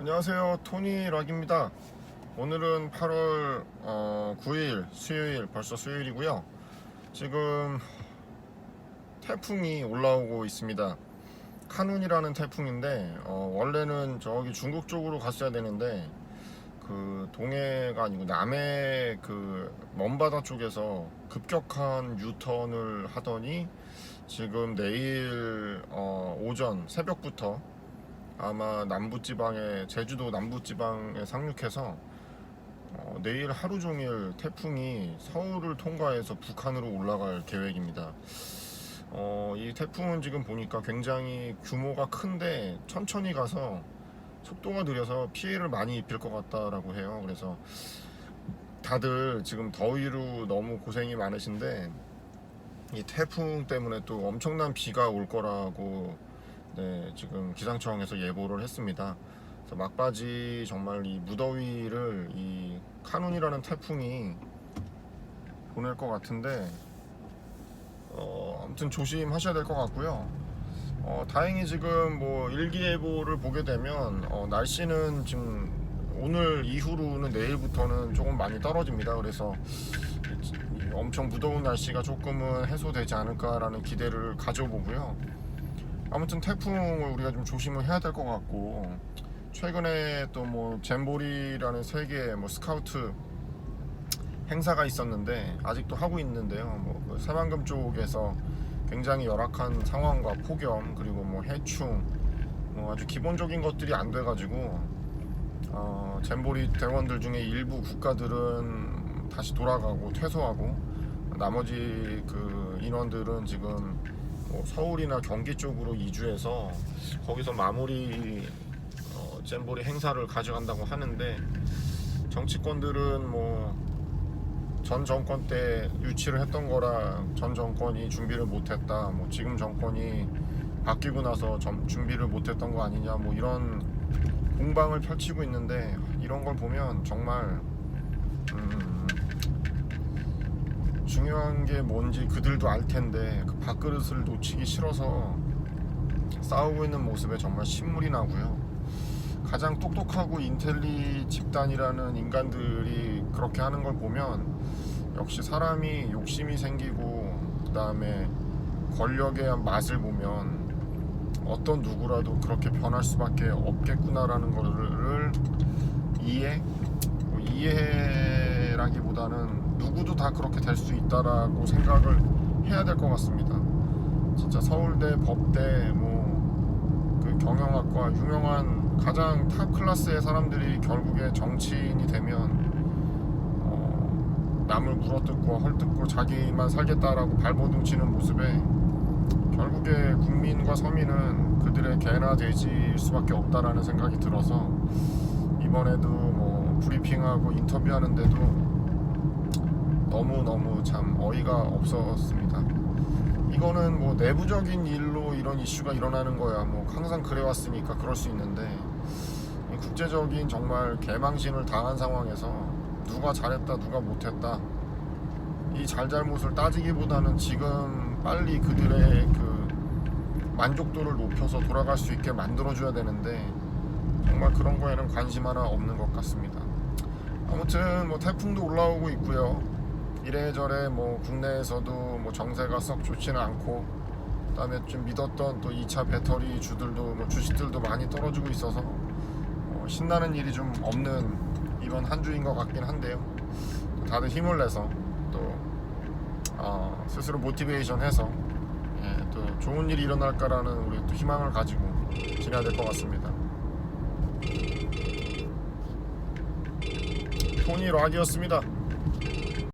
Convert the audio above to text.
안녕하세요. 토니 락입니다. 오늘은 8월 어, 9일 수요일 벌써 수요일이고요. 지금 태풍이 올라오고 있습니다. 카눈이라는 태풍인데 어, 원래는 저기 중국 쪽으로 갔어야 되는데 그 동해가 아니고 남해 그 먼바다 쪽에서 급격한 유턴을 하더니 지금 내일 어, 오전 새벽부터 아마 남부지방에 제주도 남부지방에 상륙해서 어, 내일 하루 종일 태풍이 서울을 통과해서 북한으로 올라갈 계획입니다. 어, 이 태풍은 지금 보니까 굉장히 규모가 큰데 천천히 가서 속도가 느려서 피해를 많이 입힐 것 같다라고 해요. 그래서 다들 지금 더위로 너무 고생이 많으신데 이 태풍 때문에 또 엄청난 비가 올 거라고 네, 지금 기상청에서 예보를 했습니다. 그래서 막바지 정말 이 무더위를 이 카눈이라는 태풍이 보낼 것 같은데 어, 아무튼 조심하셔야 될 것 같고요. 어, 다행히 지금 뭐 일기예보를 보게 되면 어, 날씨는 지금 오늘 이후로는 내일부터는 조금 많이 떨어집니다. 그래서 엄청 무더운 날씨가 조금은 해소되지 않을까라는 기대를 가져보고요. 아무튼 태풍을 우리가 좀 조심을 해야 될 것 같고 최근에 또 뭐 잼보리라는 세계 뭐 스카우트 행사가 있었는데 아직도 하고 있는데요. 뭐그 새만금 쪽에서 굉장히 열악한 상황과 폭염 그리고 뭐 해충 뭐 아주 기본적인 것들이 안 돼가지고 어, 잼보리 대원들 중에 일부 국가들은 다시 돌아가고 퇴소하고 나머지 그 인원들은 지금 뭐 서울이나 경기 쪽으로 이주해서 거기서 마무리 어, 잼보리 행사를 가져간다고 하는데 정치권들은 뭐 전 정권 때 유치를 했던 거라 전 정권이 준비를 못했다. 뭐 지금 정권이 바뀌고 나서 점- 준비를 못했던 거 아니냐. 뭐 이런 공방을 펼치고 있는데 이런 걸 보면 정말 음, 중요한 게 뭔지 그들도 알 텐데 그 밥그릇을 놓치기 싫어서 싸우고 있는 모습에 정말 신물이 나고요. 가장 똑똑하고 인텔리 집단이라는 인간들이 그렇게 하는 걸 보면 역시 사람이 욕심이 생기고 그 다음에 권력의 맛을 보면 어떤 누구라도 그렇게 변할 수밖에 없겠구나라는 거를 이해 뭐 이해라기보다는 누구도 다 그렇게 될 수 있다라고 생각을 해야 될 것 같습니다. 진짜 서울대, 법대, 뭐 그 경영학과 유명한 가장 탑 클래스의 사람들이 결국에 정치인이 되면 어, 남을 물어뜯고 헐뜯고 자기만 살겠다라고 발버둥 치는 모습에 결국에 국민과 서민은 그들의 개나 돼지일 수밖에 없다라는 생각이 들어서 이번에도 뭐 브리핑하고 인터뷰하는데도 너무 너무 참 어이가 없었습니다. 이거는 뭐 내부적인 일로 이런 이슈가 일어나는 거야. 뭐 항상 그래왔으니까 그럴 수 있는데 이 국제적인 정말 개망신을 당한 상황에서 누가 잘했다, 누가 못했다 이 잘잘못을 따지기보다는 지금 빨리 그들의 그 만족도를 높여서 돌아갈 수 있게 만들어줘야 되는데 정말 그런 거에는 관심 하나 없는 것 같습니다. 아무튼 뭐 태풍도 올라오고 있고요. 이래저래 뭐 국내에서도 뭐 정세가 썩 좋지는 않고 그다음에 좀 믿었던 또 2차 배터리 주들도 뭐 주식들도 많이 떨어지고 있어서 어, 신나는 일이 좀 없는 이번 한 주인 것 같긴 한데요. 또 다들 힘을 내서 또 어, 스스로 모티베이션 해서 예, 또 좋은 일이 일어날까라는 우리 또 희망을 가지고 지내야 될 것 같습니다. 토니 락이었습니다.